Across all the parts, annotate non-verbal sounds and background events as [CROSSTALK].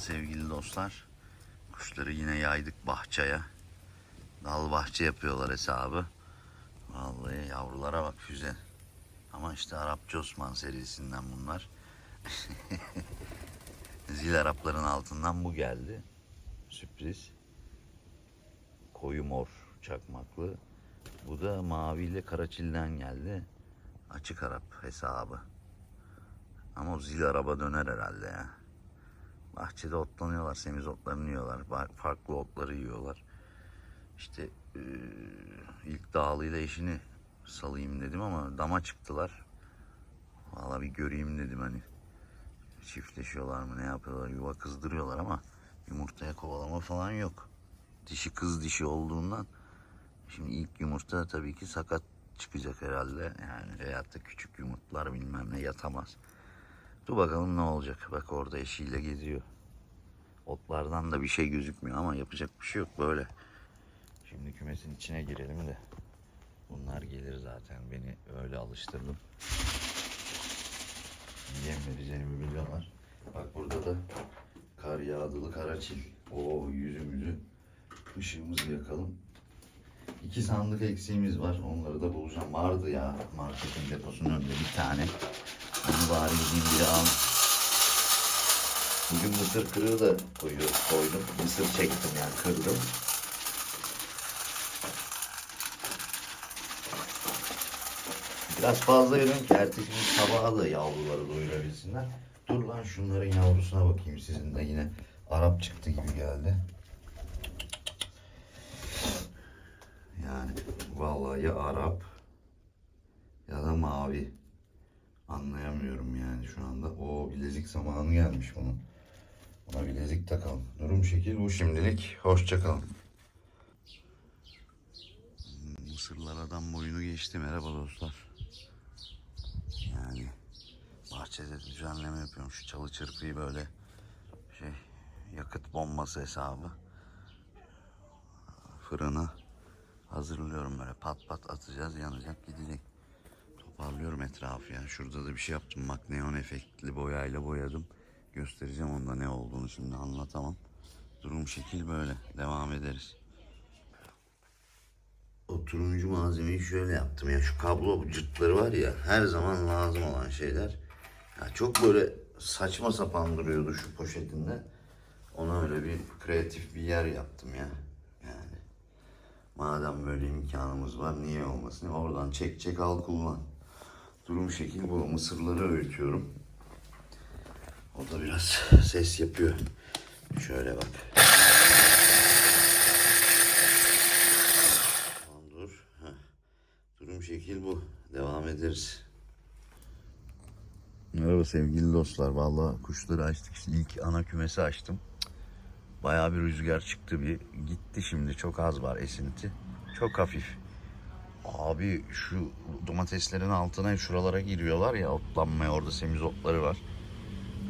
sevgili dostlar. Kuşları yine yaydık bahçeye. Dal bahçe yapıyorlar hesabı. Vallahi yavrulara bak füze. Ama işte Arapça Osman serisinden bunlar. [LAUGHS] Zil Arapların altından bu geldi. Sürpriz. Koyu mor çakmaklı. Bu da maviyle karaçilden geldi. Açık Arap hesabı. Ama o zil araba döner herhalde ya. Bahçede otlanıyorlar, semiz otlarını yiyorlar. Farklı otları yiyorlar. İşte eee, ilk dağlıyla eşini salayım dedim ama dama çıktılar. Valla bir göreyim dedim hani. Çiftleşiyorlar mı ne yapıyorlar yuva kızdırıyorlar ama yumurtaya kovalama falan yok. Dişi kız dişi olduğundan şimdi ilk yumurta tabii ki sakat çıkacak herhalde. Yani veyahut küçük yumurtlar bilmem ne yatamaz. Dur bakalım ne olacak. Bak orada eşiyle geziyor. Otlardan da bir şey gözükmüyor ama yapacak bir şey yok böyle. Şimdi kümesin içine girelim de. Bunlar gelir zaten. Beni öyle alıştırdım. Yem vereceğimi biliyorlar. Bak burada da kar yağdılı karaçil. Oo yüzümüzü ışığımızı yakalım. İki sandık eksiğimiz var. Onları da bulacağım. Vardı ya marketin deposunun önünde bir tane. Onu bari gideyim biri al. Bugün mısır kırığı da koyuyor, koydum. Mısır çektim yani kırdım. Biraz fazla yedim ki ertesi gün sabaha da yavruları doyurabilsinler. Dur lan şunların yavrusuna bakayım sizin de yine Arap çıktı gibi geldi. Yani vallahi ya Arap ya da mavi. Anlayamıyorum yani şu anda. O bilezik zamanı gelmiş bunun. Buna bilezik takalım. Durum şekil bu şimdilik. Hoşça kalın. Mısırlar adam boyunu geçti. Merhaba dostlar. Yani bahçede düzenleme yapıyorum. Şu çalı çırpıyı böyle şey yakıt bombası hesabı. Fırına hazırlıyorum böyle pat pat atacağız yanacak gidecek. Toparlıyorum etrafı ya. Şurada da bir şey yaptım. Bak neon efektli boyayla boyadım. Göstereceğim onda ne olduğunu şimdi anlatamam. Durum şekil böyle. Devam ederiz. O turuncu malzemeyi şöyle yaptım ya. Şu kablo cırtları var ya her zaman lazım olan şeyler. Ya çok böyle saçma sapan duruyordu şu poşetinde. Ona öyle bir kreatif bir yer yaptım ya. Yani madem böyle imkanımız var niye olmasın? Oradan çek çek al kullan. Durum şekil bu. Mısırları öğütüyorum. O da biraz ses yapıyor. Şöyle bak. Tamam dur. Durum şekil bu. Devam ederiz. Merhaba sevgili dostlar. Vallahi kuşları açtık. İşte ilk ana kümesi açtım. Bayağı bir rüzgar çıktı bir. Gitti şimdi. Çok az var esinti. Çok hafif. Abi şu domateslerin altına şuralara giriyorlar ya otlanmaya orada semizotları var.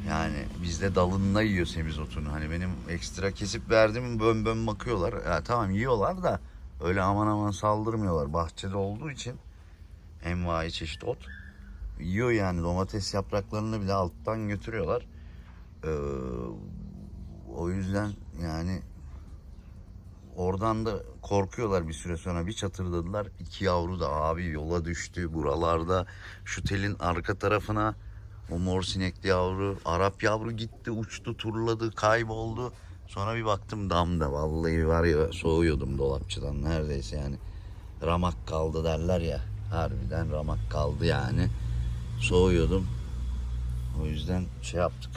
Yani bizde dalında yiyor semizotunu. Hani benim ekstra kesip verdim bön bön bakıyorlar. Ya tamam yiyorlar da öyle aman aman saldırmıyorlar. Bahçede olduğu için envai çeşit ot. Yiyor yani domates yapraklarını bile alttan götürüyorlar. Ee, o yüzden yani Oradan da korkuyorlar bir süre sonra bir çatırdadılar. İki yavru da abi yola düştü buralarda. Şu telin arka tarafına o mor sinekli yavru, Arap yavru gitti, uçtu, turladı, kayboldu. Sonra bir baktım damda. Vallahi var ya soğuyordum dolapçıdan neredeyse yani. Ramak kaldı derler ya. Harbiden ramak kaldı yani. Soğuyordum. O yüzden şey yaptık.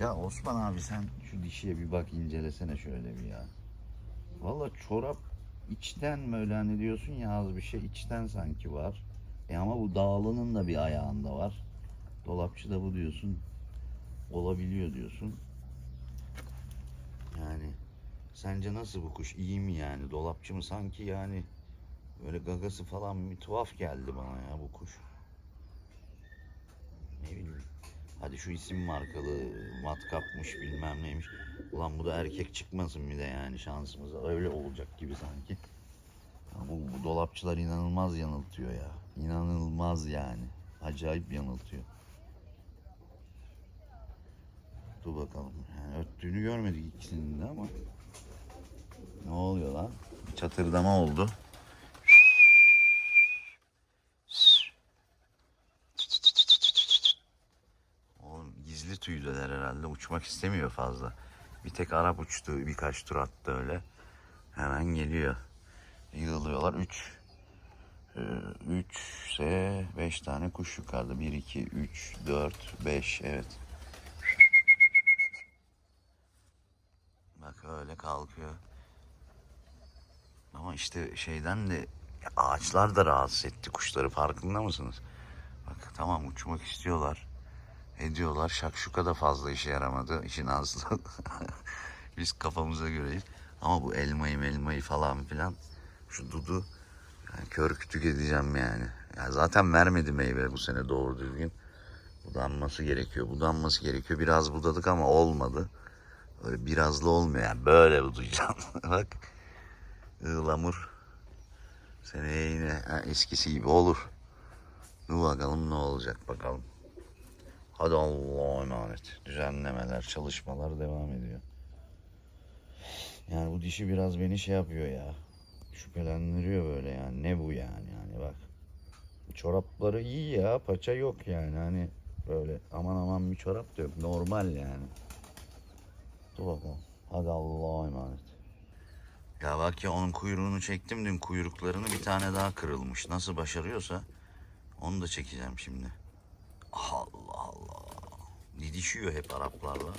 Ya Osman abi sen şu dişiye bir bak incelesene şöyle bir ya. Valla çorap içten böyle hani diyorsun ya az bir şey içten sanki var. E ama bu dağlının da bir ayağında var. Dolapçıda bu diyorsun. Olabiliyor diyorsun. Yani sence nasıl bu kuş? İyi mi yani? Dolapçı mı? Sanki yani böyle gagası falan bir tuhaf geldi bana ya bu kuş. Ne bileyim. Hadi şu isim markalı matkapmış bilmem neymiş. Ulan bu da erkek çıkmasın bir de yani şansımıza. Öyle olacak gibi sanki. Ya bu, bu dolapçılar inanılmaz yanıltıyor ya. İnanılmaz yani. Acayip yanıltıyor. Dur bakalım. Yani öttüğünü görmedik ikisinin de ama. Ne oluyor lan? Bir çatırdama oldu. Tüydüler herhalde. Uçmak istemiyor fazla. Bir tek Arap uçtu. Birkaç tur attı öyle. Hemen geliyor. Yığılıyorlar. 3 3 ise 5 tane kuş yukarıda. 1, 2, 3, 4, 5. Evet. Bak öyle kalkıyor. Ama işte şeyden de ağaçlar da rahatsız etti kuşları farkında mısınız? Bak tamam uçmak istiyorlar. Ediyorlar. Şakşuka da fazla işe yaramadı. İşin aslı. [LAUGHS] Biz kafamıza göreyiz. Ama bu elmayı elmayı falan filan şu dudu yani kör kütük edeceğim yani. Ya zaten vermedi meyve bu sene doğru düzgün. Budanması gerekiyor. Budanması gerekiyor. Biraz budadık ama olmadı. Öyle birazlı olmuyor yani. Böyle budayacağım. [LAUGHS] Bak. ıhlamur. Seneye yine ha, eskisi gibi olur. Dur bakalım ne olacak bakalım. Hadi Allah'a emanet. Düzenlemeler, çalışmalar devam ediyor. Yani bu dişi biraz beni şey yapıyor ya. Şüphelendiriyor böyle yani. Ne bu yani yani bak. Çorapları iyi ya. Paça yok yani hani böyle aman aman bir çorap da yok. Normal yani. Dur bakalım. Hadi Allah'a emanet. Ya bak ya onun kuyruğunu çektim dün kuyruklarını bir tane daha kırılmış. Nasıl başarıyorsa onu da çekeceğim şimdi. Allah. Didişiyor hep Araplarla.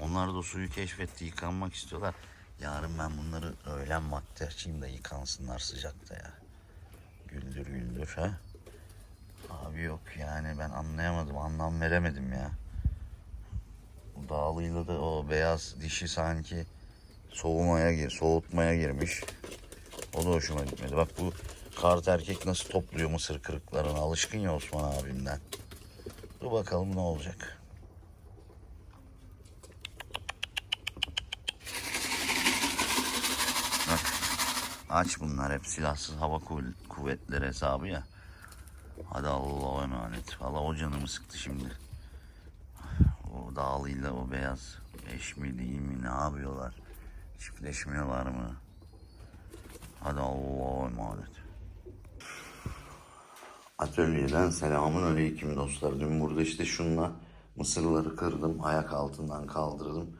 Onlar da suyu keşfetti yıkanmak istiyorlar. Yarın ben bunları öğlen vakti açayım da yıkansınlar sıcakta ya. Güldür güldür ha. Abi yok yani ben anlayamadım anlam veremedim ya. Dağlıyla da o beyaz dişi sanki soğumaya gir, soğutmaya girmiş. O da hoşuma gitmedi. Bak bu kart erkek nasıl topluyor mısır kırıklarını alışkın ya Osman abimden. Dur bakalım ne olacak. Bak aç bunlar hep silahsız hava kuv- kuvvetleri hesabı ya. Hadi Allah'a emanet. Valla o canımı sıktı şimdi. O dağlıyla o beyaz eş mi değil mi ne yapıyorlar? Çiftleşmiyorlar mı? Hadi Allah'a emanet. Atölyeden selamun aleyküm dostlar. Dün burada işte şunla mısırları kırdım. Ayak altından kaldırdım.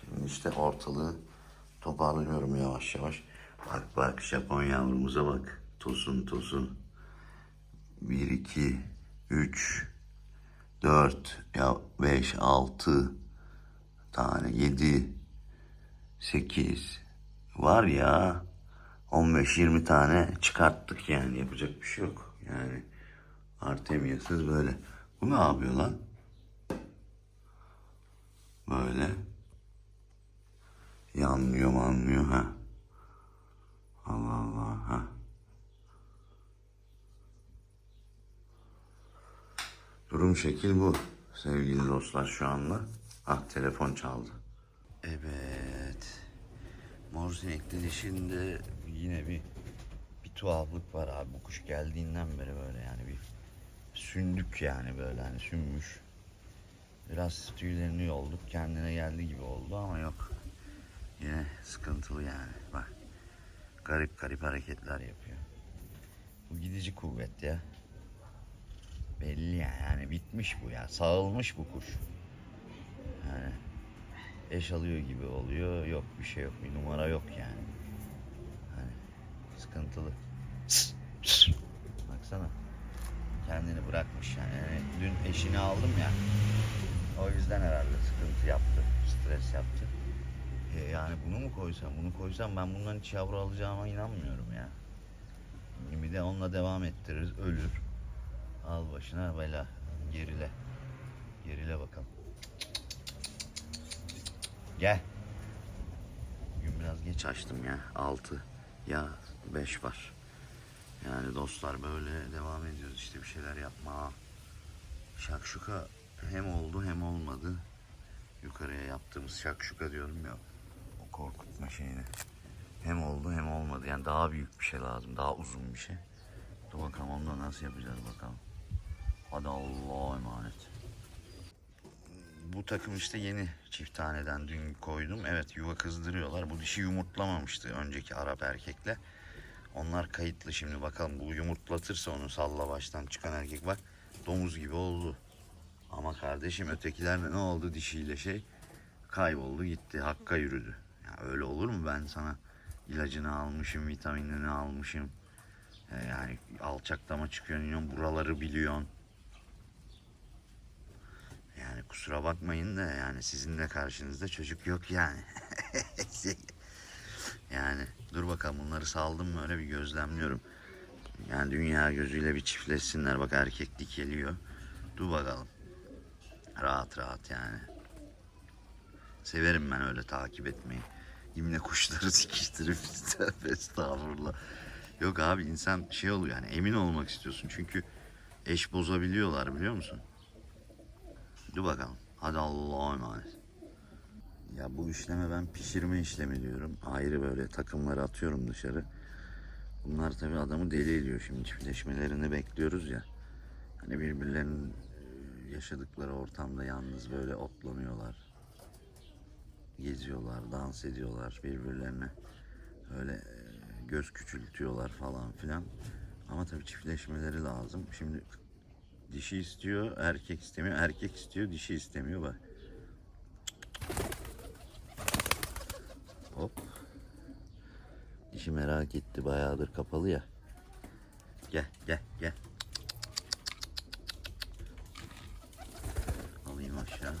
Şimdi işte ortalığı toparlıyorum yavaş yavaş. Bak bak Japon yavrumuza bak. Tosun tosun. 1, 2, 3, 4, ya 5, 6 tane, 7, 8 var ya 15-20 tane çıkarttık yani yapacak bir şey yok. Yani Artemia'sız böyle. Bu ne yapıyor lan? Böyle. Yanmıyor manmıyor ha. Allah Allah ha. Durum şekil bu sevgili dostlar şu anda. Ah telefon çaldı. Evet. Mor sinekli dişinde yine bir bir tuhaflık var abi. Bu kuş geldiğinden beri böyle yani bir sündük yani böyle hani sünmüş. Biraz tüylerini yolduk kendine geldi gibi oldu ama yok. Yine sıkıntılı yani bak. Garip garip hareketler yapıyor. Bu gidici kuvvet ya. Belli ya yani bitmiş bu ya. Sağılmış bu kuş. Yani eş alıyor gibi oluyor. Yok bir şey yok. Bir numara yok yani. Sıkıntılı. Baksana. Kendini bırakmış yani. Yani Dün eşini aldım ya. O yüzden herhalde sıkıntı yaptı. Stres yaptı. E yani bunu mu koysam, bunu koysam ben bundan hiç yavru alacağıma inanmıyorum ya. Bir de onunla devam ettiririz, ölür. Al başına bela. Gerile. Gerile bakalım. Gel. Bugün biraz geç açtım ya. 6 ya 5 var. Yani dostlar böyle devam ediyoruz işte bir şeyler yapma. Şakşuka hem oldu hem olmadı. Yukarıya yaptığımız şakşuka diyorum ya. O korkutma şeyini. Hem oldu hem olmadı. Yani daha büyük bir şey lazım. Daha uzun bir şey. Dur bakalım onu da nasıl yapacağız bakalım. Hadi Allah'a emanet. bu takım işte yeni çift taneden dün koydum. Evet yuva kızdırıyorlar. Bu dişi yumurtlamamıştı önceki Arap erkekle. Onlar kayıtlı şimdi bakalım bu yumurtlatırsa onu salla baştan çıkan erkek bak domuz gibi oldu. Ama kardeşim ötekiler ne oldu dişiyle şey kayboldu gitti hakka yürüdü. Ya öyle olur mu ben sana ilacını almışım vitaminini almışım. E, Yani alçaklama çıkıyorsun buraları biliyorsun. Yani kusura bakmayın da yani sizin de karşınızda çocuk yok yani. [LAUGHS] yani dur bakalım bunları saldım mı öyle bir gözlemliyorum. Yani dünya gözüyle bir çiftleşsinler bak erkeklik geliyor. Dur bakalım. Rahat rahat yani. Severim ben öyle takip etmeyi. Yine kuşları [LAUGHS] sikiştirip estağfurullah. Yok abi insan şey oluyor yani emin olmak istiyorsun. Çünkü eş bozabiliyorlar biliyor musun? Dur bakalım. Hadi Allah'a emanet. Ya bu işleme ben pişirme işlemi diyorum. Ayrı böyle takımları atıyorum dışarı. Bunlar tabii adamı deli ediyor şimdi çiftleşmelerini bekliyoruz ya. Hani birbirlerinin e, yaşadıkları ortamda yalnız böyle otlanıyorlar. Geziyorlar, dans ediyorlar birbirlerine. Öyle e, göz küçültüyorlar falan filan. Ama tabii çiftleşmeleri lazım. Şimdi dişi istiyor, erkek istemiyor. Erkek istiyor, dişi istemiyor bak. Dişi merak etti bayağıdır kapalı ya. Gel gel gel. Alayım aşağı.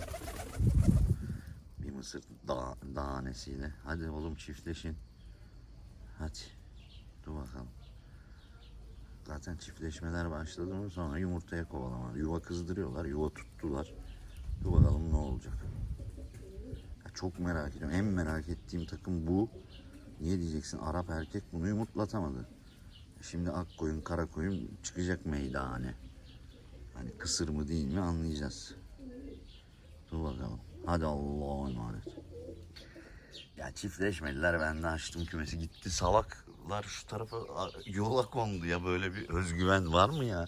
Bir mısır da tanesiyle. Hadi oğlum çiftleşin. Hadi. Dur bakalım. Zaten çiftleşmeler başladı mı sonra yumurtaya kovalama. Yuva kızdırıyorlar, yuva tuttular. Dur bakalım ne olacak. Ya çok merak ediyorum. En merak ettiğim takım bu. Niye diyeceksin Arap erkek bunu yumurtlatamadı. Şimdi ak koyun kara koyun çıkacak meydane. Hani kısır mı değil mi anlayacağız. Dur bakalım. Hadi Allah'a emanet. Ya çiftleşmediler ben de açtım kümesi gitti salaklar şu tarafa yola kondu ya böyle bir özgüven var mı ya?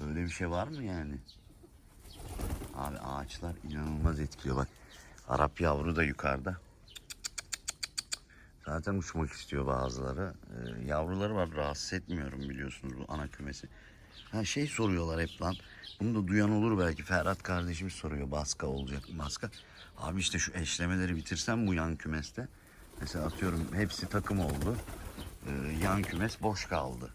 Böyle bir şey var mı yani? Abi ağaçlar inanılmaz etkiliyor bak. Arap yavru da yukarıda. Zaten uçmak istiyor bazıları. Ee, yavruları var rahatsız etmiyorum biliyorsunuz bu ana kümesi. Ha şey soruyorlar hep lan. Bunu da duyan olur belki. Ferhat kardeşimiz soruyor baska olacak mı baska. Abi işte şu eşlemeleri bitirsem bu yan kümeste. Mesela atıyorum hepsi takım oldu. Ee, yan kümes boş kaldı.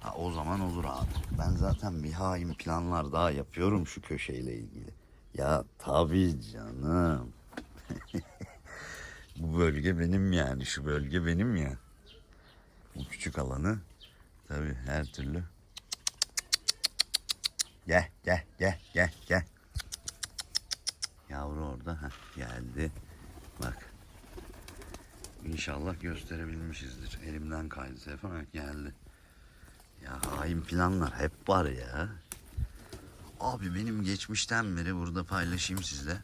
Ha, o zaman olur abi. Ben zaten bir hain planlar daha yapıyorum şu köşeyle ilgili. Ya tabii canım. Bölge benim yani. Şu bölge benim ya. Bu küçük alanı tabii her türlü. Gel gel gel gel gel. Yavru orada. Heh, geldi. Bak. İnşallah gösterebilmişizdir. Elimden kaydı. Evet, geldi. Ya hain planlar hep var ya. Abi benim geçmişten beri burada paylaşayım sizle.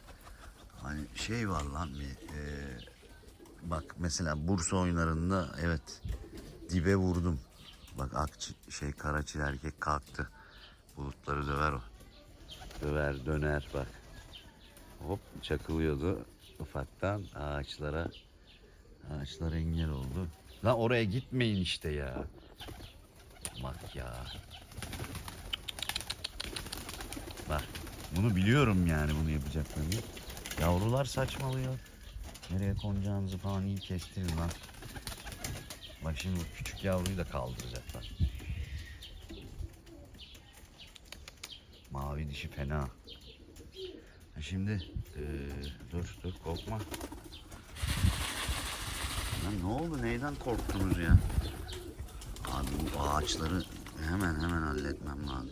Hani şey var lan bir e, bak mesela Bursa oyunlarında evet dibe vurdum. Bak akçı şey karaçil erkek kalktı. Bulutları döver o. Döver döner bak. Hop çakılıyordu ufaktan ağaçlara. Ağaçlar engel oldu. Lan oraya gitmeyin işte ya. Bak ya. Bak bunu biliyorum yani bunu yapacaklarını. Yavrular saçmalıyor. Nereye konacağınızı falan iyi kestirin lan. Bak şimdi bu küçük yavruyu da kaldıracaklar. Mavi dişi fena. Şimdi eee, dur dur korkma. Lan ne oldu neyden korktunuz ya? Abi bu ağaçları hemen hemen halletmem lazım.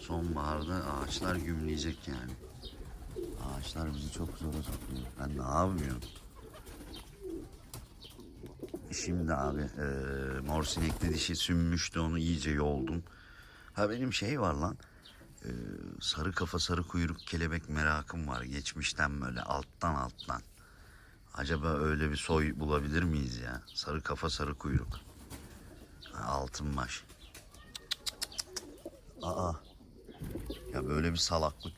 Sonbaharda ağaçlar gümleyecek yani. Ağaçlar bizi çok zora sokuyor. Ben ne yapmıyorum? Şimdi abi e, mor sinekli dişi sünmüştü onu iyice yoldum. Ha benim şey var lan. e, sarı kafa sarı kuyruk kelebek merakım var. Geçmişten böyle alttan alttan. Acaba öyle bir soy bulabilir miyiz ya? Sarı kafa sarı kuyruk. Altın baş. Aa. Ya böyle bir salaklık.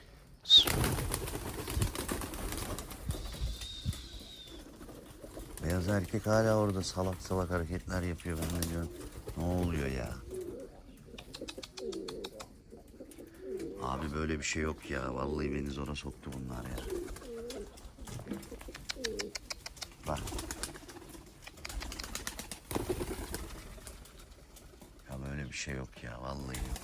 Beyaz erkek hala orada salak salak hareketler yapıyor. Ben de diyorum ne oluyor ya? Abi böyle bir şey yok ya. Vallahi beni zora soktu bunlar ya. Bak. Ya böyle bir şey yok ya. Vallahi yok.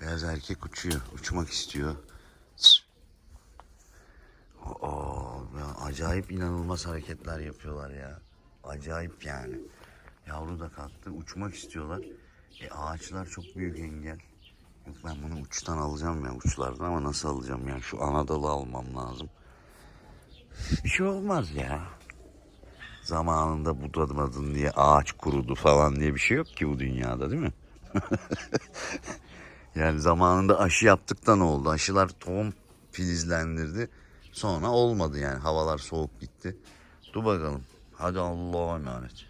Beyaz erkek uçuyor. Uçmak istiyor. Sıt. Oo, ya acayip inanılmaz hareketler yapıyorlar ya. Acayip yani. Yavru da kalktı. Uçmak istiyorlar. E, ağaçlar çok büyük engel. Yok ben bunu uçtan alacağım ya uçlardan ama nasıl alacağım ya? Şu ana dalı almam lazım. Bir şey olmaz ya. Zamanında budamadın diye ağaç kurudu falan diye bir şey yok ki bu dünyada değil mi? [LAUGHS] Yani zamanında aşı yaptık da ne oldu? Aşılar tohum filizlendirdi. Sonra olmadı yani. Havalar soğuk gitti. Dur bakalım. Hadi Allah'a emanet.